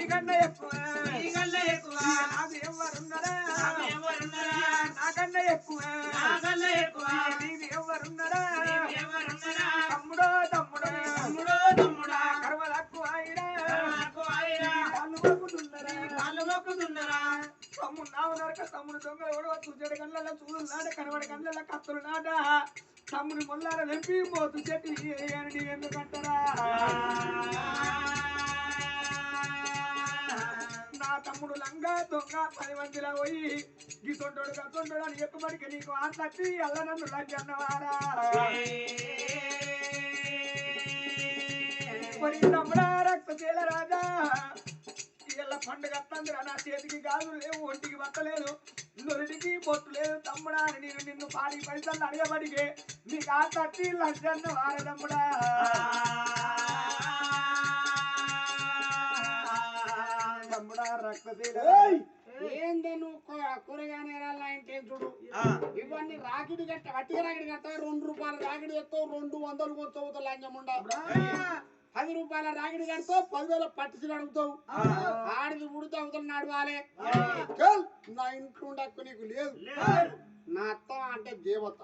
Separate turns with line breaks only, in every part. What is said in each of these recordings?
నీకన్నా ఎక్కువ.
నీకన్నా ఎక్కువ.
నాకు ఎవరున్నారా
ఎవరున్నారా?
నాకన్నా ఎక్కువ.
నాకన్నా ఎక్కువ.
నీది ఎవరున్నారా
నీకు ఎవరున్నారా?
తమ్ముడో? తమ్ముడో
తమ్ముడో? తమ్ముడా
కర్మ తక్కువ అయినా?
నాకు ఆయరా
వాళ్ళు మొక్కుతున్నారా
కాళ్ళు మొక్కుతున్నారా
తమ్ముడు నావు నరక తమ్ముడు దొంగలు కూడా తుజడి కళ్ళ చూడు నాట కనబడి కత్తులు నాట. తమ్ముడు మొల్లార వెంపి మోతు చెట్టు ఎందుకంటారా తమ్ముడు లంగా దొంగ పది మందిలా పోయి గీతొండోడు గతొండోడు అని చెప్పబడికి నీకు ఆ తట్టి అల్ల నన్ను లంజన్నవారా తమ్ముడా రక్త చేల రాజా ఇలా పండుగ వస్తుందిరా నా చేతికి గాజులు లేవు ఒంటికి బట్టలేదు నొరిటికి బొట్టు లేదు తమ్ముడా అని నేను నిన్ను పాడి పైసలు అడగబడిగే నీకు ఆ లంజన్న వార
ఏందే నువ్వు కూ- కూరగాయలు ఏరాలా అంటే చూడు? ఇవన్నీ రాకిడి కట్ట వట్టిగా రాకిడి కట్ట రెండు రూపాయల రాకిడి ఎత్తావు రెండు వందలు కొత్తవుతావు లంజముండ పది రూపాయల రాకిడి కడతావు పదివేల పట్టిసి అడుగుతావు. ఆడిది ఉడితే అవతల నడవాలి. నా ఇంట్లో ఉండకు నీకు లేదు. నా అత్త అంటే దేవత.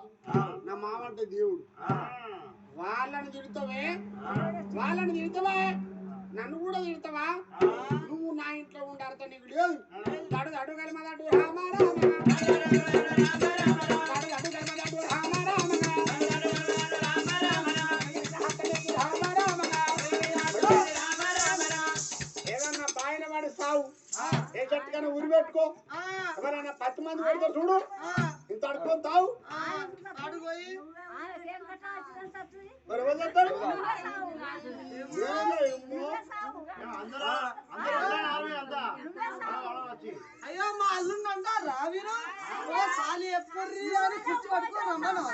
నా మామ అంటే దేవుడు. వాళ్ళని తిడతావే? వాళ్ళని తిడతావా? నన్ను కూడా తిడతావా? నా ఇంట్లో ఉండాలతో నీకు లేదు అడుగు అడుగల అడుగు రామ రామ అడుగు ఏదన్నా బాయిన పడి సావు ఏ చెట్టుకైనా ఉరి పెట్టుకో ఎవరైనా పత్తి మంది పెడితే చూడు తావు ఏమో.
అయ్యో మా అల్లుండి ఓ ఖాళీ ఎప్పటి అని కుర్చీ పట్టుకొని రమ్మను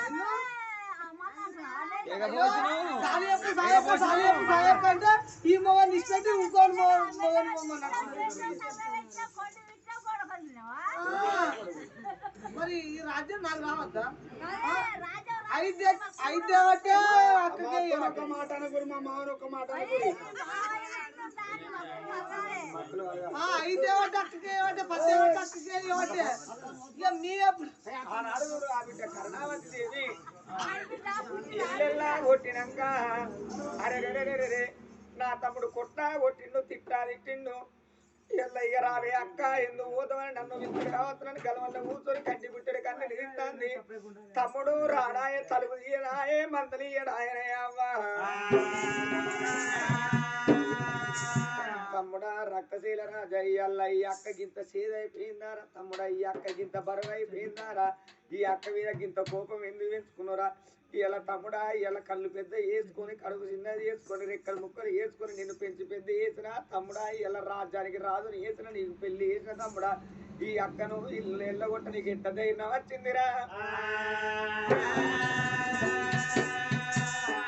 సాలి ఎప్పుడు సాలి ఎప్పుడు అంటే ఈ మొగన్ ఇష్టంటే ఇంకోని మొగన్ మొగన్ మరి ఈ రాజ్యం నాకు రావద్దా? అయితే అయితే అక్కకే
మాతో ఒక మాట అనకూడదు మా మామను ఒక మాట
అయితే అక్కకే అక్కకే ఇక మీ
ఆనాడు ఆ బిడ్డ ఇల్లెల్లా కొట్టినాక అరే రే రే రే నా తమ్ముడు కొట్టా కొట్టిండు తిట్టా తిట్టిండు. ఎల్లయ్య రావే అక్క ఎందుకు పోతామని నన్ను విసురు కావచ్చునని గలవల్ల కూర్చొని కంటి పుట్టడి కన్ను నిలుస్తాంది తమ్ముడు రాడాయ తలుపు తీయడాయే మందలి ఇయ్యడాయనే అవ్వ. తమ్ముడా రక్తశీల రాజా ఇయ్యాల ఈ అక్క గింత సేదైపోయిందారా తమ్ముడా ఈ అక్క గింత బరువు అయిపోయిందారా ఈ అక్క మీద గింత కోపం ఎందుకు పెంచుకున్నారా? ఇలా తమ్ముడా ఇలా కళ్ళు పెద్ద వేసుకొని కడుపు చిన్నది వేసుకొని రెక్కలు ముక్కలు వేసుకొని నిన్ను పెంచి పెద్ద వేసిన తమ్ముడా ఇలా రాజ్యానికి రాదు వేసిన నీకు పెళ్ళి వేసిన తమ్ముడా ఈ అక్కను ఇల్లు ఎల్లగొట్ట నీకు ఎంత ధైర్యం వచ్చిందిరా?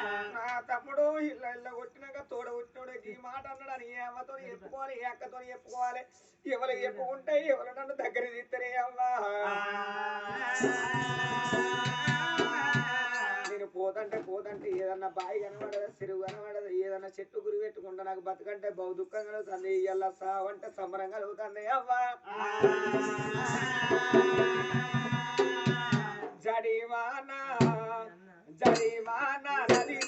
తమ్ముడు తమ్ముడు ఇల్లు ఎల్లగొట్టినాక తోడ కొట్టినోడు ఈ మాట అన్నాడు ఏ అమ్మతో చెప్పుకోవాలి ఏ అక్కతో చెప్పుకోవాలి. ఎవరు చెప్పుకుంటే ఎవరు నన్ను దగ్గర తీస్తారే అమ్మా? నేను పోదంటే ఏదన్నా బావి కనబడదు చెరువు కనబడదు ఏదన్నా చెట్టు గురి పెట్టుకుంటా నాకు బతుకంటే బహు దుఃఖం కలుగుతుంది. ఇయ్యాల సావంటే సంబరం కలుగుతుంది. అవ్వా! జడివానా జడివానా నది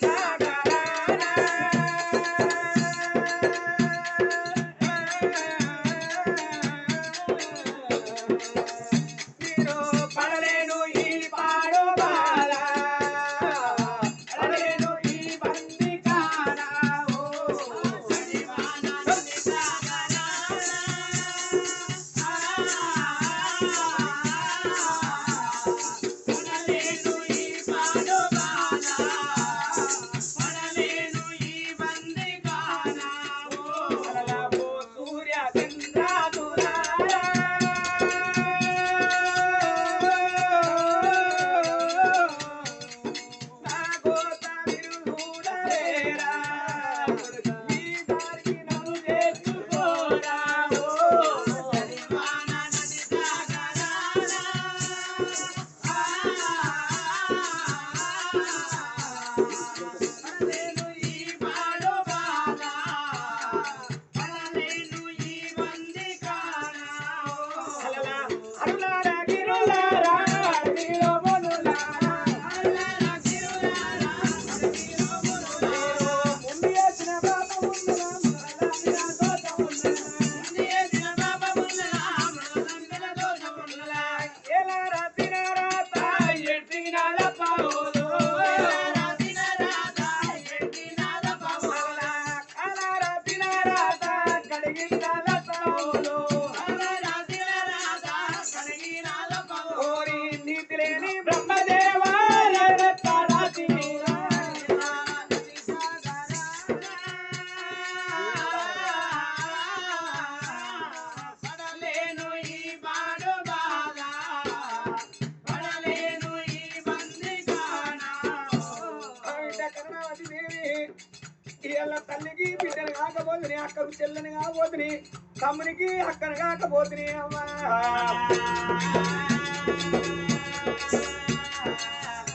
కాకపోతుని తమ్మునికి అక్కన కాకపోతుని అమ్మా.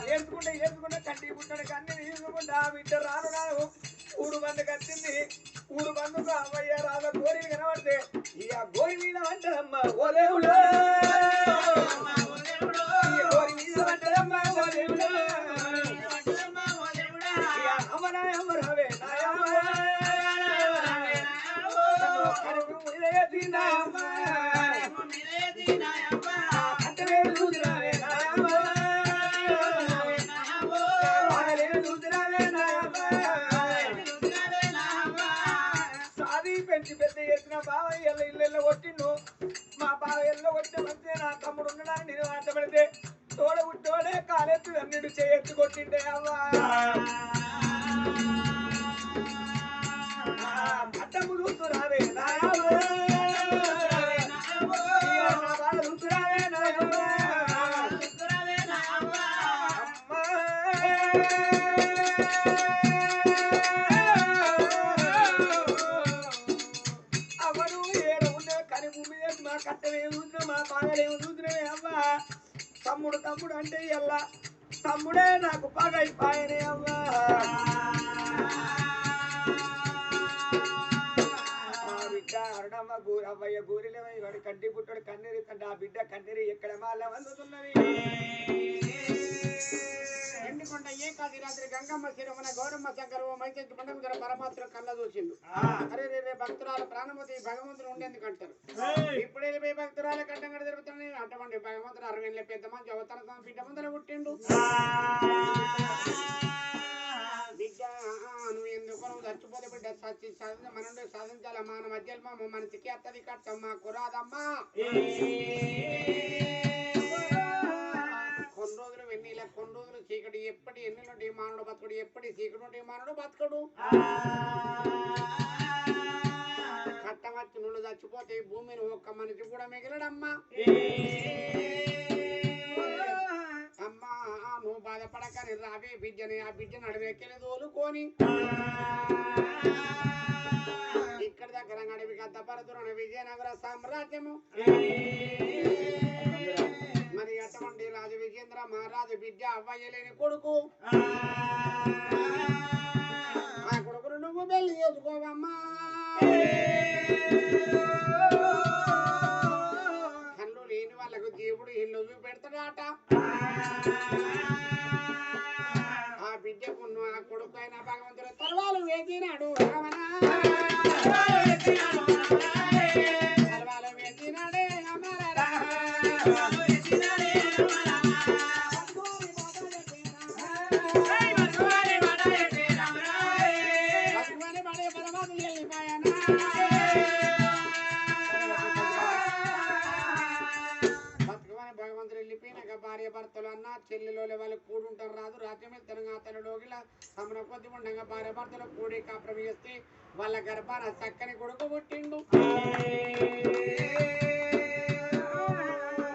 ఏసుకుంటే ఏసుకుంటే కంటి పుట్టడు కన్నీ తీసుకుంటా బిడ్డ రాను రాను ఊడు బంధు కట్టింది. ఊడు బంధుకు అమ్మయ్య రాజ గోరి కనబడితే ఇక గోరి మీద వంటదమ్మ ఓ ఈ గోరి మీద వంటదమ్మ ఓ పెంచి పెద్ద చేసిన బావ ఎల్ల కొట్టిండు మా బావ ఎల్ల కొట్టిన నా తమ్ముడు ఉండడానికి నేను ఆట పెడితే తోడ ఉట్టోడే కాలెత్తు అన్నిటి చేయెత్తు కొట్టిండే అవ్వా తమ్ముడే నాకు పగైపాయనే అవ్వా బిడ్డ అరుణమ్మ గూరి అవ్వయ్య గూరిలేమై వాడు కంటి పుట్టాడు కన్నీరు కంటే ఆ బిడ్డ
రాత్రి గంగమ్మ శిరమన గౌరమ్మ శంకర ఓ మైచెట్టు పండుగ పరమాత్మ కళ్ళ చూసిండు అరే రే రే భక్తురాలు ప్రాణమతి భగవంతుడు ఉండేందుకు అంటారు. ఇప్పుడే పోయి భక్తురాల కంటం కూడా జరుగుతున్నాయి అటువంటి భగవంతుడు అరవై పెద్ద మంచి అవతర తన బిడ్డ ముందర పుట్టిండు. బిడ్డ నువ్వు ఎందుకు నువ్వు చచ్చిపోతే బిడ్డ సచ్చి సాధించ మన మన మధ్యలో మా మనసుకి అత్తది కట్టం మా కురాదమ్మా కొన్ని రోజులు వెన్నీల కొన్ని రోజులు చీకటి. ఎప్పటి ఎన్నిలుంటే మానవుడు బతుకుడు? ఎప్పటి చీకటి ఉంటే మానవుడు బతుకడు కట్టమచ్చి నువ్వు చచ్చిపోతే భూమిని ఒక్క మనిషి కూడా మిగిలడమ్మా. అమ్మా నువ్వు బాధపడకని రావే బిడ్డని ఆ బిడ్డని అడవికెళ్ళి తోలుకొని. ఇక్కడ దగ్గర అడవి గద్దపరతున్న విజయనగర సామ్రాజ్యము. రాజు మహారాజు బిడ్డ అవ్వయ్యలేని కొడుకు. ఆ కొడుకును నువ్వు పెళ్ళి చేసుకోవమ్మా. కళ్ళు లేని వాళ్ళకు దేవుడు ఇల్లు పెడతాడాట ఆ బిడ్డకు నువ్వు ఆ కొడుకు అయిన భగవంతుడు తలవాలు వేసినాడు రావణా. భర్తలు అన్న వాళ్ళు కూడుంటారు రాదు రాజ్యం వెళ్తారు అతనులోకి తమన కొద్ది ఉండగా భార్య భర్తలు కూడి కాపురం చేస్తే వాళ్ళ గర్భాన చక్కని కొడుకు పుట్టిండు.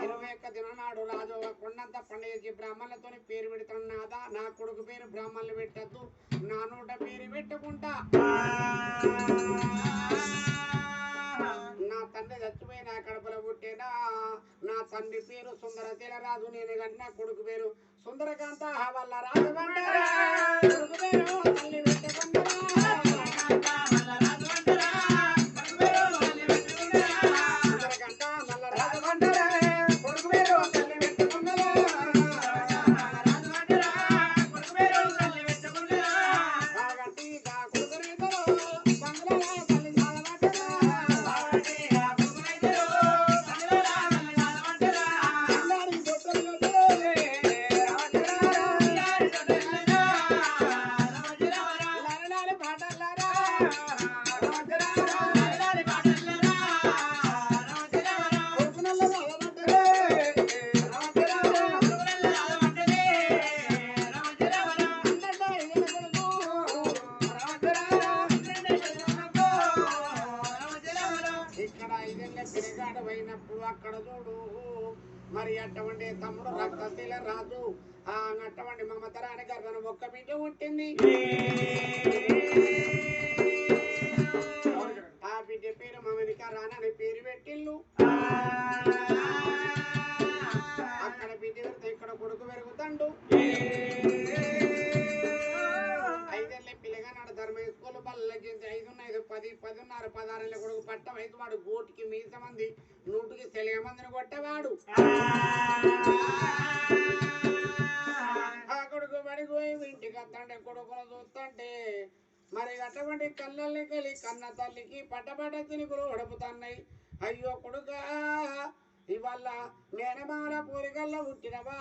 ఇరవై ఒక్క దిననాడు రాజు కొండంత పండుగ చేసి బ్రాహ్మణులతో పేరు పెడుతున్నాదా నా కొడుకు పేరు బ్రాహ్మణులు పెట్టద్దు. నా నూట పేరు పెట్టుకుంటా. నా తండ్రి చచ్చిపోయి నా కడపలో పుట్టేనా నా తండ్రి పేరు సుందర రాజు నేను కన్నా కొడుకు పేరు సుందరకాంత వల్ల రాజు బండారా. కొడుకు పేరు తల్లి అటువంటి మమతరాని గర్భన ఒక్క బిడ్డ పుట్టింది ఆ బిడ్డ పేరు మమనిక రానని పేరు పెట్టిల్లు. అక్కడ బిడ్డ పెడితే ఇక్కడ కొడుకు పెరుగుతాడు. ఐదేళ్ళ పిల్లగానాడు ధర్మ స్కూల్ బల్లకి ఐదు ఐదు పది పదిన్నర పదహారేళ్ళ కొడుకు పట్ట అయితే వాడు గోటికి మీస నూటికి సెలగ మందిని కొట్టేవాడు. బడికి పోయి ఇంటికి వస్తాంటే కొడుకును చూస్తుంటే మరి అటువంటి కళ్ళల్ని కలి కన్న తల్లికి పట్టపట్ట తినుకులు ఉడుపుతున్నాయి. అయ్యో కొడుకా ఇవాళ నేనమాల పూరికల్లో పుట్టినవా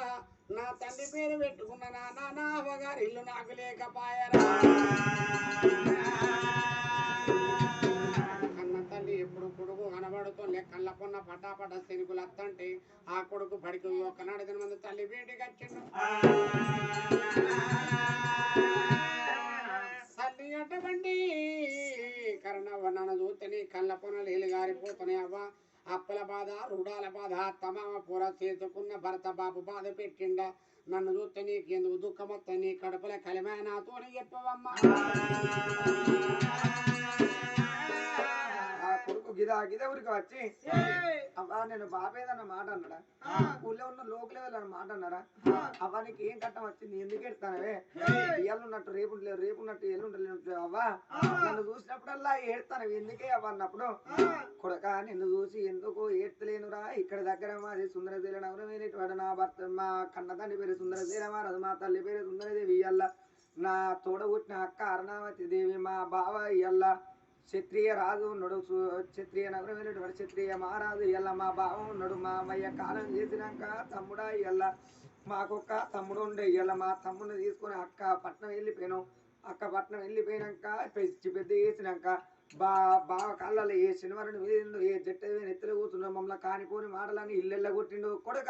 నా తండ్రి పేరు పెట్టుకున్న నా నా అవగారు ఇల్లు నాకు లేకపాయరా? కన్న ఇప్పుడు కొడుకు కనబడుతుండే కళ్ళ పటాపట శనుకులు అత్తంటే ఆ కొడుకు బడికి ఒకనాడు దిన మంది తల్లి బయటికి వచ్చిండు. తల్లి కరణవ్వ నన్ను చూస్తేనే కళ్ళ పొనలు ఏలు గారిపోతున్నాయి అవ్వ. అప్పల బాధ రుడాల బాధ తమామ పూర చేసుకున్న భర్త బాబు బాధ పెట్టిండ. నన్ను చూస్తే నీకు ఎందుకు వస్తే నీ కడుపుల కలిమే నాతోనే చెప్పవమ్మా.
గిదా ఊరికి వచ్చి అవ్వా నేను బాబేదన్న మాట అన్నాడా? ఊళ్ళో ఉన్న లోకలే వెళ్ళని మాట అన్నాడా? అవ్వా నీకు ఏం కట్టం వచ్చింది? ఎందుకు ఎడతానవే ఇయ్యాలున్నట్టు రేపు ఉండలేదు రేపు ఉన్నట్టు ఎల్లుండలేదు అవ్వా. నన్ను చూసినప్పుడల్లా ఏడతాను ఎందుకే అవ్వ అన్నప్పుడు? కొడక నిన్ను చూసి ఎందుకు ఏడ్తలేనురా ఇక్కడ దగ్గర మాది సుందరశీల నగరమైనటువంటి నా భర్త మా కన్న తండ్రి పేరు సుందరశీల మారదు మా తల్లి పేరు సుందరదేవి ఇయ్యల్ల నా తోడ పుట్టిన అక్క అరుణావతి దేవి మా బావ ఇయ్యల్ల క్షత్రియ రాజు నడు క్షత్రియ నగరం వెళ్ళేటువంటి క్షత్రియ మహారాజు ఎల్ల మా భావం నడు మా అమ్మయ్య కాలం చేసినాక తమ్ముడా ఎల్ల మాకొక్క తమ్ముడు ఉండే ఇయ్యల్ల మా తమ్ముడిని తీసుకొని అక్క పట్నం వెళ్ళిపోయాను. అక్క పట్నం వెళ్ళిపోయినాక పెద్ద పెద్ద వేసినాక బా బావ కళ్ళలో ఏ శనివారం వీధిలో ఏ జట్టు నెత్తలు కూర్చుండో మమ్మల్ని కానిపోని మాటలని ఇల్లెళ్ళ కొట్టిండు. కొడుక!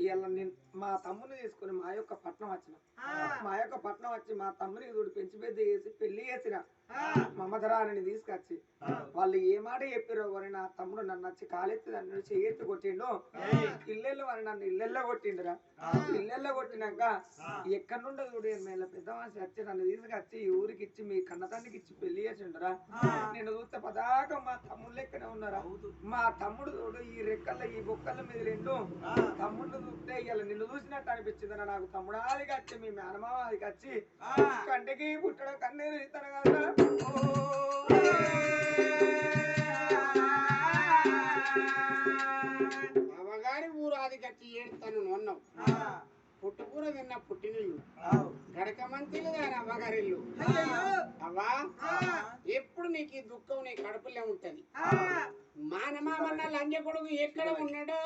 ఇవాళ నేను మా తమ్ముని తీసుకొని మా యొక్క పట్నం వచ్చిన. మా యొక్క పట్నం వచ్చి మా తమ్ముని చూడు పెంచి పెద్ద చేసి పెళ్ళి చేసిన మమధరాని తీసుకొచ్చి వాళ్ళు ఏ మాట చెప్పారో వారి నా తమ్ముడు నన్ను వచ్చి కాలెత్తి నన్ను చేయెత్తి కొట్టిండు. ఇల్లెల్లో వారి నన్ను ఇల్లెల్లో కొట్టిండురా. ఇల్లెల్లో కొట్టినాక ఎక్కడి నుండో చూడు మేళ పెద్ద మనిషి వచ్చి నన్ను తీసుకొచ్చి ఊరికి ఇచ్చి మీ కన్నతండ్రికి ఇచ్చి పెళ్ళి చేసిండురా. నేను చూస్తే పదాక మా తమ్ముళ్ళు లెక్కనే ఉన్నారా? మా తమ్ముడు చూడు ఈ రెక్కల ఈ బొక్కల మీద రెండు తమ్ముళ్ళు చూస్తే ఇలా నిన్ను చూసినట్టు అనిపించిందిరా నాకు. తమ్ముడాదికి వచ్చి మీ మేనమావాదికి వచ్చి కంటికి పుట్టడం కన్నీరు ఇస్తాను కదా
అవగారి ఊరు అది కట్టి ఏడుతాను అన్నావు పుట్టుకూర తిన్న పుట్టినిల్లు. గడక మంచిలు దాని అవ్వగారిల్లు. అవ్వా? ఎప్పుడు నీకు ఈ దుఃఖం నీ కడుపులో ఉంటది? మానమామన్న లంజ కొడుకు ఎక్కడ ఉన్నాడో?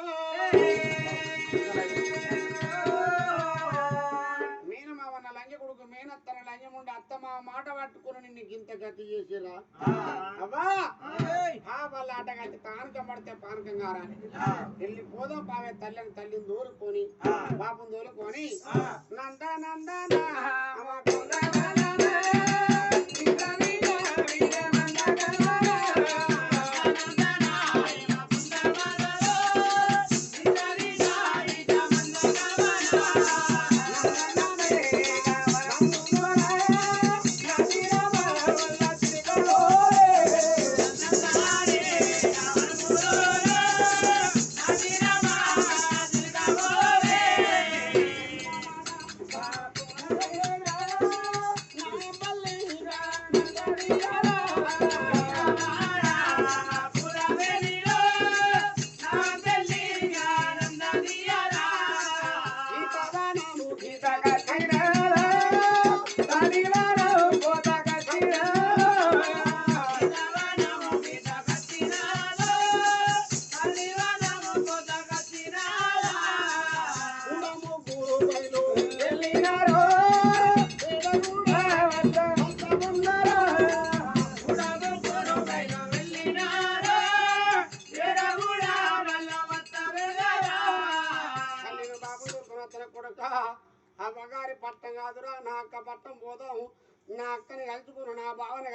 మేనత్తన లంజముండి అత్త మా మాట పట్టుకుని నిన్ను గింత గతి చేసిరా అవ్వా? వాళ్ళ ఆట కట్టి పానకం పడితే పానకం కారాలి వెళ్ళి పోదాం పావే తల్లిని తల్లిని దూరుకొని బాబుని దూరుకొని నంద నంద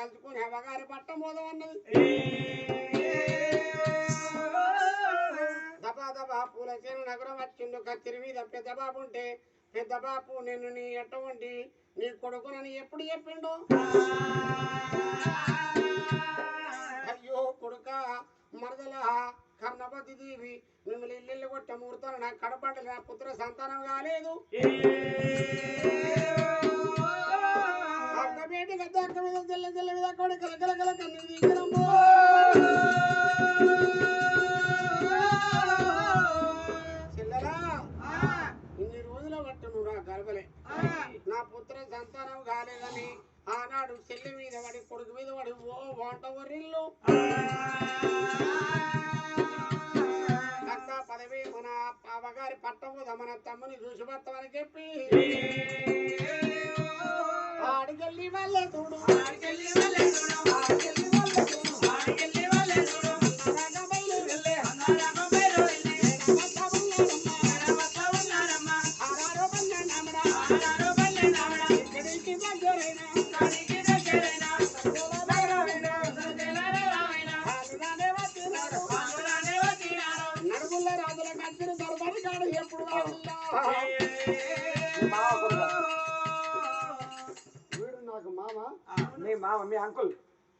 కలుసుకుని అవ్వగారి పట్టం పోదాం అన్నది దబా దబా పూల చేను నగరం వచ్చిండు. కత్తిరి మీద పెద్ద బాబు ఉంటే పెద్ద బాపు నిన్ను నీ ఎటువంటి నీ కొడుకునని ఎప్పుడు చెప్పిండు? అయ్యో కొడుక మరదల కర్ణపతి దేవి మిమ్మల్ని ఇల్లు కొట్ట ముహూర్తాలు నాకు కడపడలే నా పుత్ర సంతానం కాలేదు. అక్క బేటి గద్ద అక్క మీద తెల్ల తెల్ల మీద కొడి కల కల కన్ను వీడు నాకు మామ
మీ మామ మీ అంకుల్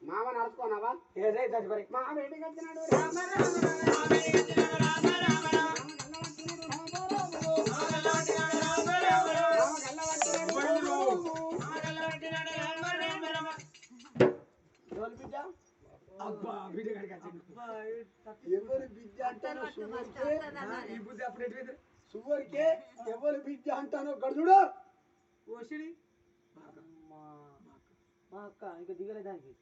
మామ నడుచుకోనావా
ఏదై తదుపరి
మామ ఇంటికి వచ్చినాడు రామ రామ రామ. రామ బిడ్డ
వచ్చిండు.
ఎవరి బిడ్డ అంటాను గడుడు
ఓసిడి
మా అక్క ఇంకా దిగలే దానికి.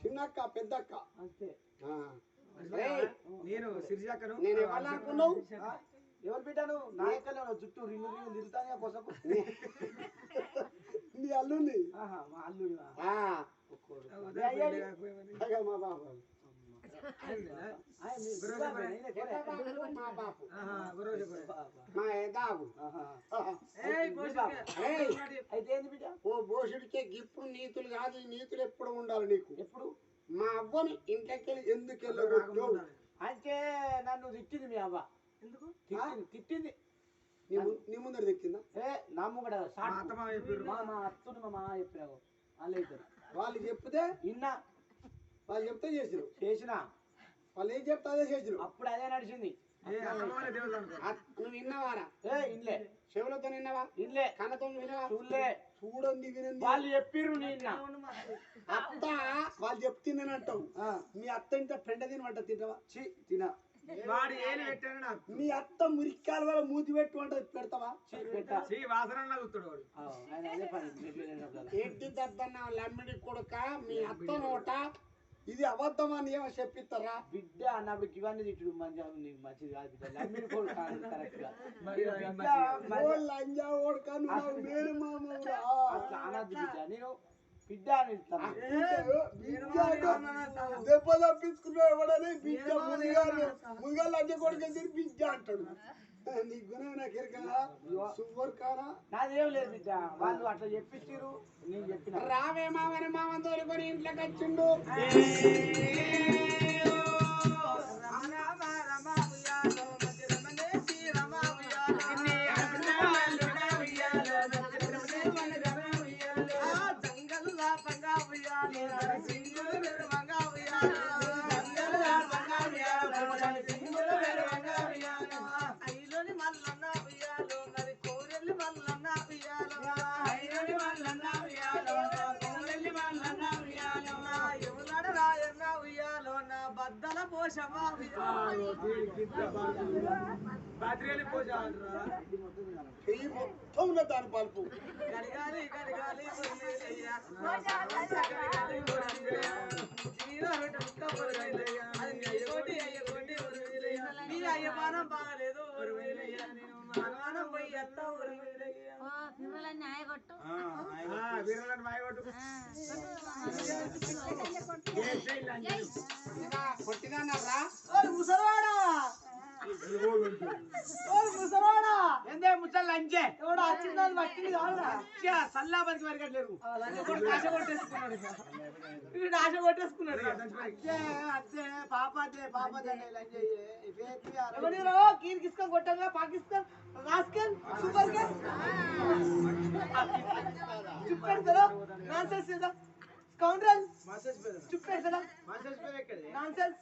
చిన్నక్క పెద్దక్క.
అంతే.
నేను సిరిజాకను
నేను ఎవరు అనుకున్నావు?
ఎవరు బిడ్డను? నాయకల్లో జుట్టు రింగు రింగు తిరుగుతానే పొసకు.
నీ అల్లుంది
మా అల్లుడు
మా బాబు ఓ భోషుడికే ఇప్పుడు నీతులు కాదు ఈ నీతులు ఎప్పుడు ఉండాలి నీకు
ఎప్పుడు
మా అవ్వని ఇంట్లోకి ఎందుకు వెళ్ళగొట్టు
అంటే నన్ను తిట్టింది మీ అవ్వ
ఎందుకు
తిట్టింది తిట్టింది
నీ నీ ముందర దెక్కిందా
ఏ నమ్ముగడ
మా అత్త మామ చెప్పిర్రు.
మా మా అత్తుని మా చెప్పినావు వాళ్ళు
చెప్తే
ఇన్నా
వాళ్ళు చెప్తే చేసిరు
చేసిన.
వాళ్ళు ఏం చెప్తే అదే చేసిరు
అప్పుడు అదే నడిచింది.
నువ్వు విన్నావారా?
ఏ ఇన్లే
చెవులతో విన్నావా?
ఇన్లే
కన్నతో విన్నావా?
చూడలే.
చూడండి వినండి
వాళ్ళు చెప్పిర్రు నిన్న.
అత్త వాళ్ళు చెప్తుందని అంటావు మీ అత్త ఇంత పెండ తినమంట తింటావా?
చి తిన.
వాడు ఏలు పెట్టాడు నాకు.
మీ అత్త మురికాల వల్ల మూతి పెట్టు అంటే పెడతావా?
వాసన.
ఏంటి దద్దన్న లమ్మిడి కొడుక మీ అత్త నోట ఇది అబద్ధమని ఏమో చెప్పిస్తారా?
బిడ్డ అన్నప్పుడు ఇవన్నీ తిట్టుడు మంచిగా నీకు మంచిది కాదు బిడ్డ. లమ్మిడి కోడు కాదు కరెక్ట్గా.
మరి
బిడ్డ
లంజా మేలు.
అట్లా అనద్దు నేను బిడ్డ అని
దెబ్బ తప్పించుకున్నావు ఎవడని? బిడ్డ ముదిగా లంజ కొడుకు బిడ్డ అంటాడు. నీ గుణం నాకు ఎరకలా సువ్వరు కానా
నాదేం లేదు బిడ్డ వాళ్ళు అట్లా చెప్పిచ్చిరు నేను చెప్పిన
రావే మామని మామ తోలుకొని ఇంట్లోకి వచ్చిండు చెయ్యి మొత్తం ఉన్న దాని పలుపు
గడగాలి గడగాలి ఉరిమిలయ్యా. గడగాలి ఉరిమిలయ్యా. జీరో రెండు ముక్క ఉరిమిలయ్యా. అది మీ అయ్యకోటి అయ్యకోటి ఉరిమిలయ్యా. మీ అయ్యమానం బాగలేదు ఉరిమిలయ్యా. నేను మానమానం పోయి ఎత్త ఉరిమిలయ్యా.
పిల్లలన్నీ ఆయగొట్టు
ఆ, వీరలను మాయగొట్టు.
కొట్టినా కొట్టినానరా
ఓయ్ ముసలివాడా ఓ ముసలోడా!
ఏందే ముచ్చల్ లంచే?
ఎవడో వచ్చిందని పట్టింది కాదురా.
సల్లా బతికి వరకట్లేరు.
ఆశ కొట్టేసుకున్నాడు. వీడు ఆశ కొట్టేసుకున్నాడు.
అచ్చే అచ్చే పాప అచ్చే పాప అచ్చే లంచే
ఎవరిలో కీర్గిస్కన్ కొట్టంగా పాకిస్తాన్ రాస్కల్ సూపర్ కే చుప్పెడతారా? నాన్సెన్స్ ఏదా స్కౌండ్రల్ చుప్పెడతారా నాన్సెన్స్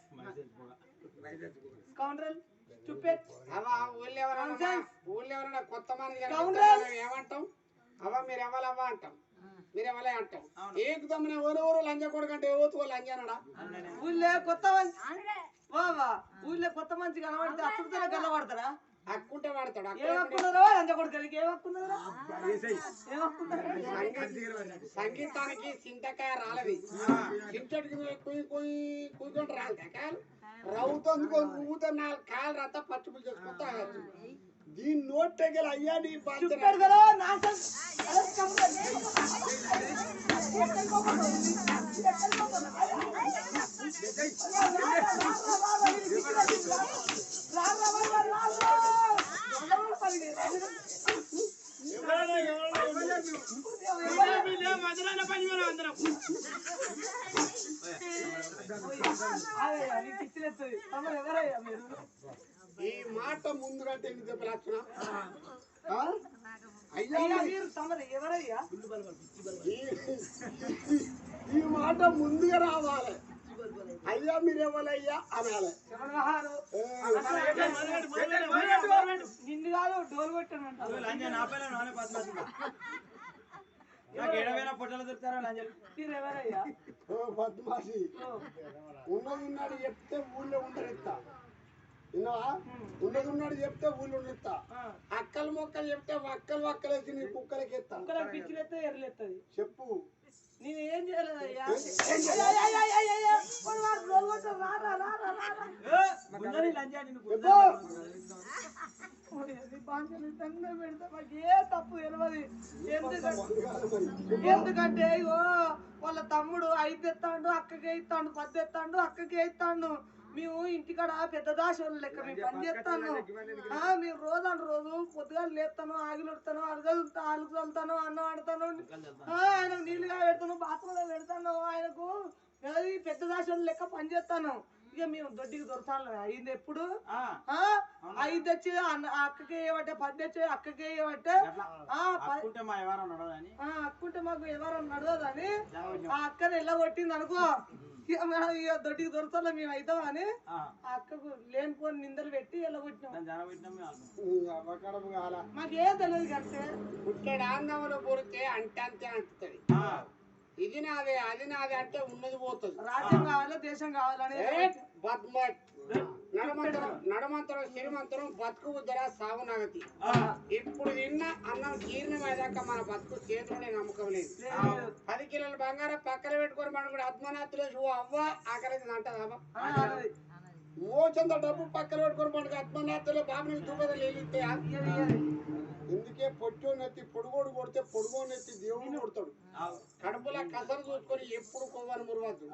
స్కౌండ్రల్ చుప్పెట్
అవా ఊళ్ళో ఎవరన్నా. ఊళ్ళో ఎవరన్నా కొత్త మంది ఏమంటాం? అవా మీరు ఎవలవ్వా అంటాం. మీరు ఎవలే అంటాం. ఏకుదమ్మనే ఎవరు ఎవరు లంజ కొడుకంటే ఎవరు లంజనడా
ఊళ్ళో కొత్త మంచి వా వా. ఊళ్ళో కొత్త మంచి కనబడితే అచ్చుకుతూనే కనబడతారా?
సంగీతానికి చింతకాయ రాలది కుయ్యుకుంటే రాలదా కాయలు రవ్వుతో ఊత నాలుగు కాయలు రత్త పచ్చి చేసుకుంటా దీని నోట్ దగ్గర అయ్యా నీ బాధ్యత
చుప్పెడతారా నాన్సెన్స్ ఎవరయ్యా మీరు
ఈ మాట ముందు కంటే ఎన్ని దెబ్బలు వచ్చినా ఆ? అయ్యా
అయ్యా
మరి
మీరు తమరు ఎవరయ్యా
ఈ- ఈ మాట ముందుగా రావాలి అయ్యా మీరేమలయ్యా అనాలి.
నిన్ను కాదు డోలు కొట్టానంట.
పొట్టలు దొరుకుతారా లంజలు
మీరు ఎవరయ్యా
ఓ పద్మాసి ఉన్నది ఉన్నాడు చెప్తే ఊళ్ళో ఉండరెత్తా విన్నావా? ఉన్నది ఉన్నాడు చెప్తే ఊళ్ళో
ఆ.
అక్కలు మొక్కలు చెప్తే వక్కలు వక్కలేసి నీ కుక్కలకి ఎత్తా చెప్పు.
నేను చేయలేదయ్యా తప్పు తెలియదు ఎందుకంటే ఎందుకంటే ఇగో వాళ్ళ తమ్ముడు ఐదు ఎత్తాడు అక్కకి ఎత్తాడు పది ఎత్తాడు అక్కకి ఎత్తాడు మేము ఇంటికాడ పెద్ద దాశోళ్ళ లెక్క మేము పని చేస్తాను. మేము రోజు అంటు రోజు పొద్దుగా లేస్తాను ఆగిలొడతాను అరగలుగుతా ఆలుగు చల్లుతాను అన్నం ఆడతాను ఆ, ఆయనకు నీళ్ళుగా పెడతాను బాత్రూంలో పెడతాను. ఆయనకు పెద్ద దాశోళ్ళ లెక్క పని చేస్తాను. ఇక మేము దొడ్డికి దొరకాలి అయింది ఎప్పుడు? ఐదు తెచ్చి అన్న- అక్కకి వేయబట్టే పది తెచ్చి అక్కకి ప-
అక్కుంటే
మాకు ఎవరు నడవదని ఆ అక్కని ఎలా కొట్టింది అనుకో. దొడ్డికి దొరుకుతా మేము అవుతాం అని అక్కకు లేనిపోని నిందలు పెట్టి
కాల
మాకేం తెలియదు కడితే
పుట్టాడు ఆందములు పొడితే అంటే అంతే అంటుతుంది. ఇది నాదే అది నాదే అంటే ఉన్నది పోతుంది.
రాజ్యం కావాలా దేశం కావాలని
బద్మట్. నడమంతరం నడమంతరం శ్రీమంతరం బతుకు ఉద్దర సాగు నగతి.
ఆ,
ఇప్పుడు తిన్న అన్నం జీర్ణమయ్యాక మన బతుకు చేతిలోనే నమ్మకం లేదు. పది కిలోల బంగారం పక్కన పెట్టుకొని మనం కూడా ఆత్మనాథులేసి ఓ అవ్వ ఆకలి అంటదామా
అన్నది.
మోచంత డబ్బు పక్కన పెట్టుకొని మనకి ఆత్మనాథులే బాబు దుబ్బదలు వెళ్ళిస్తాయా ఎందుకే పొట్టోనెత్తి పొడుగోడు కొడితే పొడుగోనెత్తి దేవుడు కొడతాడు. కడుపులో కసరు చూసుకొని ఎప్పుడు కొవ్వని మురవద్దు.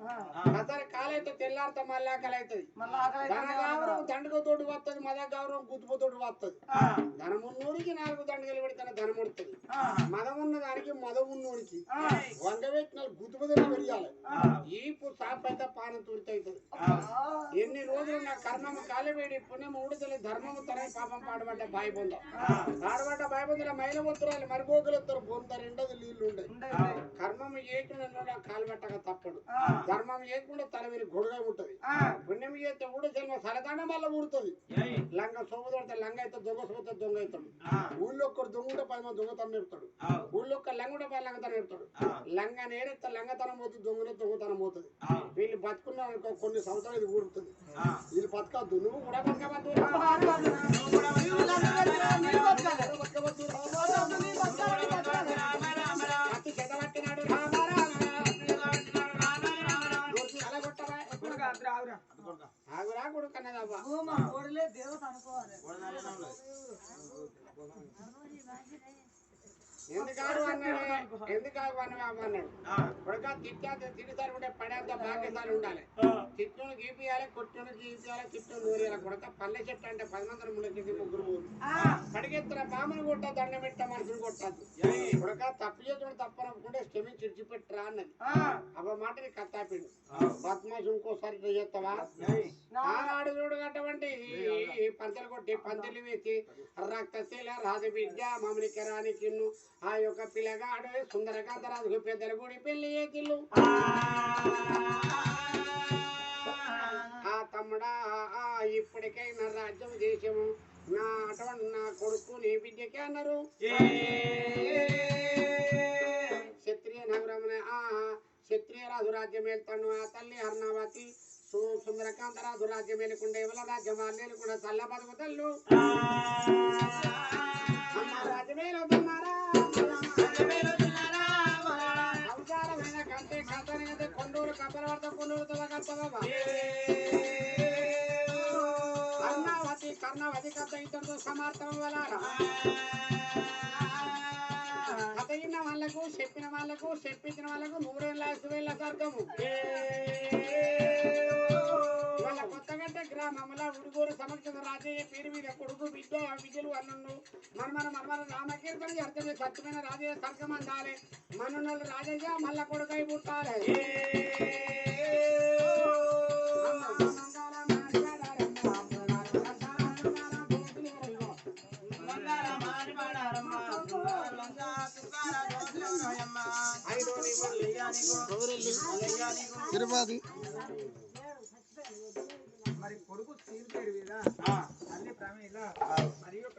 కసర కాలైతే తెల్లారితే మళ్ళీ ఆకలి అవుతుంది
మళ్ళా ఆకలి
ధన గౌరవం దండగతోటి వస్తుంది మద గౌరవం గుర్తుపోతోటి వస్తుంది ధనమున్నోడికి నాలుగు దండగలు పెడితే ధనం ఉడుతుంది
ఆ,
మదమున్న దానికి మదమున్నోడికి
ఆ,
వంగ పెట్టిన గుర్తుపదిన పెరిగాలి. ఈపు సాప్ అయితే పానం
ఆ,
ఎన్ని రోజులు నా కర్మము కాలవేడి పుణ్యం ఊడితలే ధర్మము తన పాపం పాడబడ్డ బాయి పొంద. పాడబడ్డ మైల ఉత్తరాలు మరిపోగలుగుతారు పొంద రెండోది నీళ్ళు ఉండే. కర్మము ఏకుండా కాలు పెట్టక తప్పడు. ధర్మం ఏకుండా తల మీద గొడుగా ఉంటది. పుణ్యం చేస్తే ఊడి జన్మ సలదాన మళ్ళీ ఊడుతుంది. లంగ సోమదొడితే లంగ అయితే దొంగ సోతే దొంగ అవుతాడు ఊళ్ళో ఒక్కడు దొంగ పది మంది దొంగతనం నేర్పుతాడు. ఊళ్ళో ఒక్క లంగుడ పది లంగతనం నేర్పుతాడు. లంగ నేరెత్తే లంగతనం పోతుంది దొంగనే దొంగతనం పోతుంది. వీళ్ళు బతుకున్న కొన్ని సంవత్సరాలు ఇది ఊడుతుంది.
ఆ.
వీళ్ళు బతకద్దు నువ్వు కూడా బతకవద్దు. దోషి అలగొట్టవా? ఆగురా కొడుకన్నదవ్వా
దేవత అనుకోవాలి
ఎందుకాడు అన్నాడు కొడుక తిట్టా తిరిగిసారి ఉంటే పడేంత భాగ్యసారి ఉండాలి. తిట్టును గీపియాలి కొట్టును గీపియాలి తిట్టును నూరేయాలి. కొడుక పల్లె చెట్టు అంటే పది మంది ముందుకి ముగ్గురు మూడు. పడిగెత్తున కొట్ట దండం పెట్ట మనుషులు కొట్టద్దు. కొడుక తప్పు చేతుడు తప్పనుకుంటే క్షమించి విడిచిపెట్టరా అన్నది. అవ మాటని కత్తాపిండు. బద్మాష్ ఇంకోసారి చేస్తావా? ఆనాడు చూడు అటువంటి పంచలు కొట్టి పందిలు వేసి రక్తశీల రాజు బిడ్డ మమ్మలికి రానికి ఆ యొక్క పిల్లగాడు సుందరకాంత రాజుకు పెద్దల గుడి పెళ్ళి చేతిల్లు ఆ తమ్ముడా ఆ ఇప్పటికైనా రాజ్యం దేశము నా అటువంటి నా కొడుకు నీ బిడ్డకే అన్నారు. క్షత్రియ నగరమున ఆ క్షత్రియ రాజు రాజ్యం వెళ్తాను ఆ తల్లి హర్ణావతి సు- సుందరకాంత రాజు రాజ్యం వెళ్ళకుండా ఎవల రాజ్యం వాళ్ళు కూడా చల్ల బతుకు తల్లు అమ్మ రాజ్యమేలు కొండూరు కప్పలవార్త కొండూరు కప్పలవా కర్ణావతి కర్ణావతి కథ ఇతరుతో సమార్థం వలారా కథ వాళ్ళకు చెప్పిన వాళ్ళకు చెప్పించిన వాళ్ళకు నూరేళ్ళ వేల స్వర్గము. గ్రామంలో ఉడుగూరు సమక్ష రాజయ్య పేరు మీద కొడుకు బిడ్డ విద్యలు అన్నుండు మన మన మమ్మల్ని రామకీర్తన అర్థమే సత్యమైన రాజయ్య స్వర్గం అందాలి మనున్నోళ్ళు రాజయ్య మల్ల కొడుకై పుట్టాలి.
తిరుపతి. మరి కొడుకు తీరు పేరు మీద అన్ని ప్రమేలా మరి యొక్క